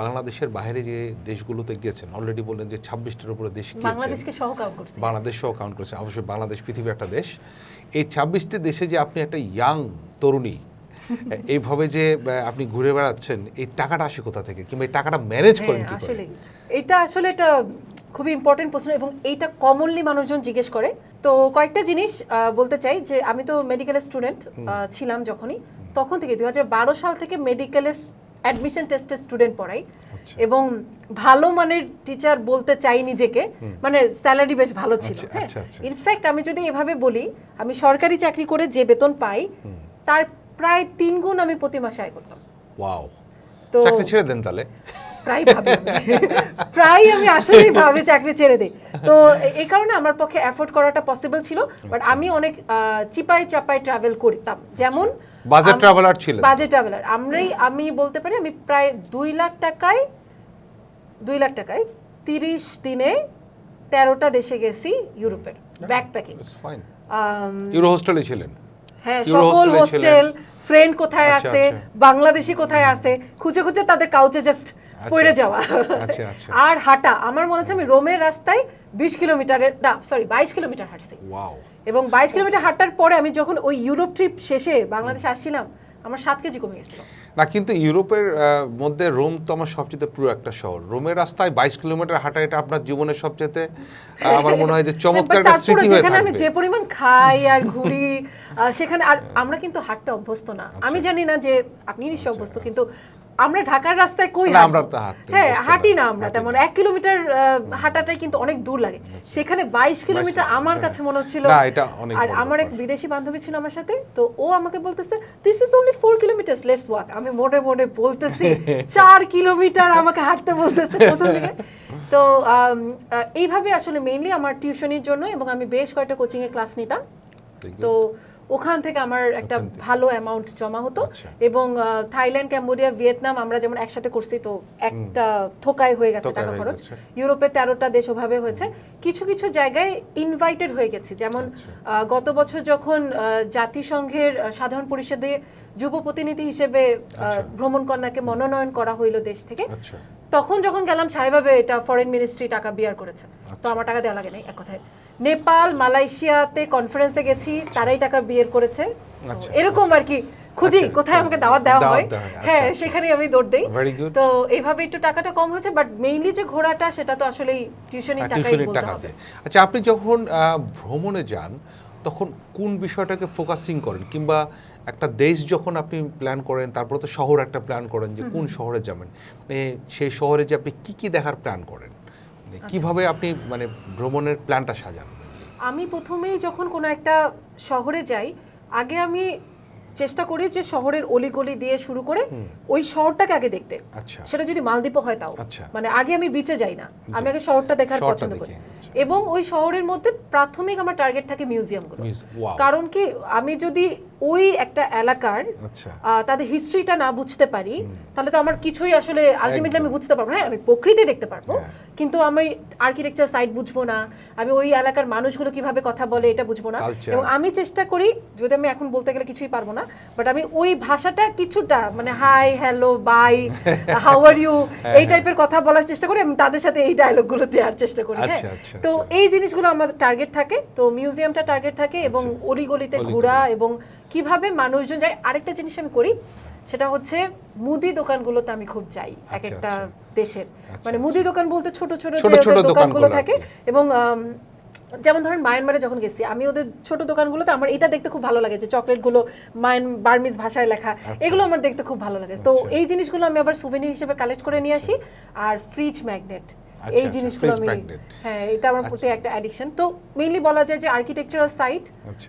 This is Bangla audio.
বাংলাদেশের বাইরে যে দেশগুলোতে গেছেন অলরেডি বললেন যে ছাব্বিশটার উপরে দেশ গিয়েছেন। বাংলাদেশকে সহ কাউন্ট করছি। বাংলাদেশ সহ কাউন্ট করেছে। অবশ্যই বাংলাদেশ পৃথিবীর একটা দেশ। এই ছাব্বিশটি দেশে যে আপনি একটা ইয়াং তরুণী এইভাবে যে আপনি ঘুরে বেড়াচ্ছেন এই টাকাটা আসে কোথা থেকে? কিংবা এই টাকাটা ম্যানেজ করেন কি আসলে এটা আসলে এটা খুবই ইম্পর্টেন্ট প্রশ্ন এবং এইটা কমনলি মানুষজন জিজ্ঞেস করে। তো কয়েকটা জিনিস বলতে চাই যে আমি তো মেডিকেলের স্টুডেন্ট ছিলাম যখনই। তখন থেকে দুই হাজার বারো সাল থেকে মেডিকেলের অ্যাডমিশন টেস্টে স্টুডেন্ট পড়াই। আচ্ছা। এবং ভালো মানের টিচার বলতে চাই নিজেকে মানে স্যালারি বেশ ভালো ছিল আচ্ছা, হ্যাঁ। আচ্ছা, আচ্ছা। ইনফ্যাক্ট আমি যদি এভাবে বলি আমি সরকারি চাকরি করে যে বেতন পাই তার প্রায় তিন গুণ আমি প্রতি মাসে আয় করতাম। ওয়াও। তো চাকরি ছেড়ে দেন তাহলে। প্রায় ভাবি। প্রায় আমি আসলেই ভাবি চাকরি ছেড়ে দিই তো এই কারণে আমার পক্ষে অ্যাফোর্ড করাটা পসিবল ছিল বাট আমি অনেক চিপাই চাপাই ট্রাভেল করতাম। যেমন বাজেট ট্রাভেলার ছিলেন। বাজেট ট্রাভেলার আমরাই আমি বলতে পারি আমি প্রায় দুই লাখ টাকায় দুই লাখ টাকায় তিরিশ দিনে তেরোটা দেশে গেছি ইউরোপের ব্যাকপ্যাকিং ইউরো হোস্টেলে ছিলেন? হ্যাঁ সকল হোস্টেল ফ্রেন্ড কোথায় আচ্ছা, আছে আচ্ছা। বাংলাদেশি কোথায় আছে খুঁজে খুঁজে তাদের কাউচে জাস্ট পড়ে যাওয়া। আচ্ছা, আচ্ছা। আর হাঁটা আমার মনে হচ্ছে আমি রোমের রাস্তায় বিশ কিলোমিটারের না সরি বাইশ কিলোমিটার হাঁটছি। এবং বাইশ কিলোমিটার হাঁটার পরে আমি যখন ওই ইউরোপ ট্রিপ শেষে বাংলাদেশে আসছিলাম আমার সাত কেজি কমে গেছিল। না কিন্তু ইউরোপের মধ্যে রোম তো আমার সবচেয়ে প্রিয় একটা শহর। রোমের রাস্তায় বাইশ কিলোমিটার হাঁটা এটা আপনার জীবনের সবচেয়ে আমার মনে হয় যে চমৎকার একটা স্মৃতি হয়ে যেখানে আমি যে পরিমাণ খাই আর ঘুরি সেখানে আর আমরা কিন্তু হাঁটতে অভ্যস্ত না। আচ্ছা। আমি জানি না যে আপনি নিশ্চয় অভ্যস্ত কিন্তু আমরা ঢাকার রাস্তায় কই আমরা তো হ্যাঁ হাঁটি না আমরা তেমন এক কিলোমিটার হাঁটাটাই কিন্তু অনেক দূর লাগে। সেখানে বাইশ কিলোমিটার আমার হ্যাঁ। কাছে মনে হচ্ছিল আর আমার এক বিদেশি বান্ধবী ছিল আমার সাথে তো ও আমাকে বলতেছে this is only four kilometre let's walk আমি মনে মনে বলতেছি চার কিলোমিটার আমাকে হাঁটতে বলতেছে প্রথম দিকে। তো এইভাবে আসলে মেইনলি আমার টিউশনির জন্য এবং আমি বেশ কয়েকটা কোচিংয়ে ক্লাস নিতাম। তো ওখান থেকে আমার একটা ভালো অ্যামাউন্ট জমা হতো আচ্ছা। এবং থাইল্যান্ড ক্যাম্বোডিয়া ভিয়েতনাম আমরা যেমন একসাথে করছি তো একটা থোকায় হয়ে গেছে টাকা খরচ। ইউরোপে তেরোটা দেশ ওভাবে হয়েছে কিছু কিছু জায়গায় ইনভাইটেড হয়ে গেছি যেমন আচ্ছা। গত বছর যখন জাতিসংঘের সাধারণ পরিষদে যুব প্রতিনিধি হিসেবে আচ্ছা। ভ্রমণ কন্যাকে মনোনয়ন করা হইল দেশ থেকে তখন যখন গেলাম সাহেবাবে এটা ফরেন মিনিস্ট্রি টাকা বিয়ার করেছে তো। আমার টাকা দেওয়া লাগে নাই এক কথায় নেপাল মালয়েশিয়াতে কনফারেন্সে গেছি তারাই টাকা বিয়ের করেছে। আচ্ছা, এরকম আর কি খুঁজি আচ্ছা, কোথায় আমাকে দাওয়াত দেওয়া হয় হয়, আচ্ছা, হ্যাঁ আচ্ছা। সেখানে আমি দৌড় দেই। তো এইভাবে একটু টাকাটা কম হয়েছে বাট মেইনলি যে ঘোরাটা সেটা তো আসলে টিউশনির টাকাই বলতে হবে। আচ্ছা আপনি যখন ভ্রমণে যান তখন কোন বিষয়টাকে ফোকাসিং করেন? কিংবা একটা দেশ যখন আপনি প্ল্যান করেন তারপর তো শহর একটা প্ল্যান করেন যে কোন শহরে যাবেন? মানে সেই শহরে যে আপনি কি কি দেখার প্ল্যান করেন? আচ্ছা। কীভাবে আপনি মানে ভ্রমণের প্ল্যানটা সাজান? আমি প্রথমেই যখন কোনো একটা শহরে যাই আগে আমি চেষ্টা করি যে শহরের অলিগলি দিয়ে শুরু করে ওই শহরটাকে আগে দেখতে। আচ্ছা। সেটা যদি মালদ্বীপ হয় তাও। আচ্ছা। মানে আগে আমি বিচে যাই না। আমি আগে শহরটা দেখার পছন্দ করি। আচ্ছা। এবং ওই শহরের মধ্যে প্রাথমিক আমার টার্গেট থাকে মিউজিয়ামগুলো কারণ কি আমি যদি ওই একটা এলাকার আচ্ছা। তাদের হিস্ট্রিটা না বুঝতে পারি তাহলে তো আমার কিছুই আসলে আলটিমেটলি আমি বুঝতে পারব হ্যাঁ আমি প্রকৃতি দেখতে পারব হ্যাঁ। কিন্তু আমি আর্কিটেকচার সাইট বুঝব না আমি ওই এলাকার মানুষগুলো কীভাবে কথা বলে এটা বুঝব না। এবং আমি চেষ্টা করি যদি আমি এখন বলতে গেলে কিছুই পারব না বাট আমি ওই ভাষাটা কিছুটা মানে hi hello bye how are you হ্যাঁ, এই টাইপের কথা বলার চেষ্টা করি আমি তাদের সাথে এই ডায়লগগুলো দেওয়ার চেষ্টা করি হ্যাঁ। আচ্ছা, আচ্ছা, তো আচ্ছা। এই জিনিসগুলো আমার টার্গেট থাকে তো মিউজিয়ামটা টার্গেট থাকে এবং অলিগলিতে অলিগলি। ঘোরা এবং কীভাবে মানুষজন যায় আরেকটা জিনিস আমি করি সেটা হচ্ছে মুদি দোকানগুলোতে আমি খুব যাই এক আচ্ছা, একটা আচ্ছা। দেশের আচ্ছা, মানে মুদি দোকান বলতে ছোট ছোট যে দোকানগুলো থাকে এবং যেমন ধরেন মায়ানমারে যখন গেছি আমি ওদের ছোট দোকানগুলোতে আমার এটা দেখতে খুব ভালো লাগে যে চকলেটগুলো মায়ান বার্মিজ ভাষায় লেখা এগুলো আমার দেখতে খুব ভালো লাগে তো আচ্ছা। এই জিনিসগুলো আমি আবার সুভেনির হিসেবে কালেক্ট করে নিয়ে আসি আর ফ্রিজ ম্যাগনেট আচ্ছা, এই আচ্ছা, জিনিসগুলো আমি হ্যাঁ এটা আমার প্রতি একটা অ্যাডিকশন তো মেইনলি বলা যায় যে আর্কিটেকচারাল সাইট আচ্ছা।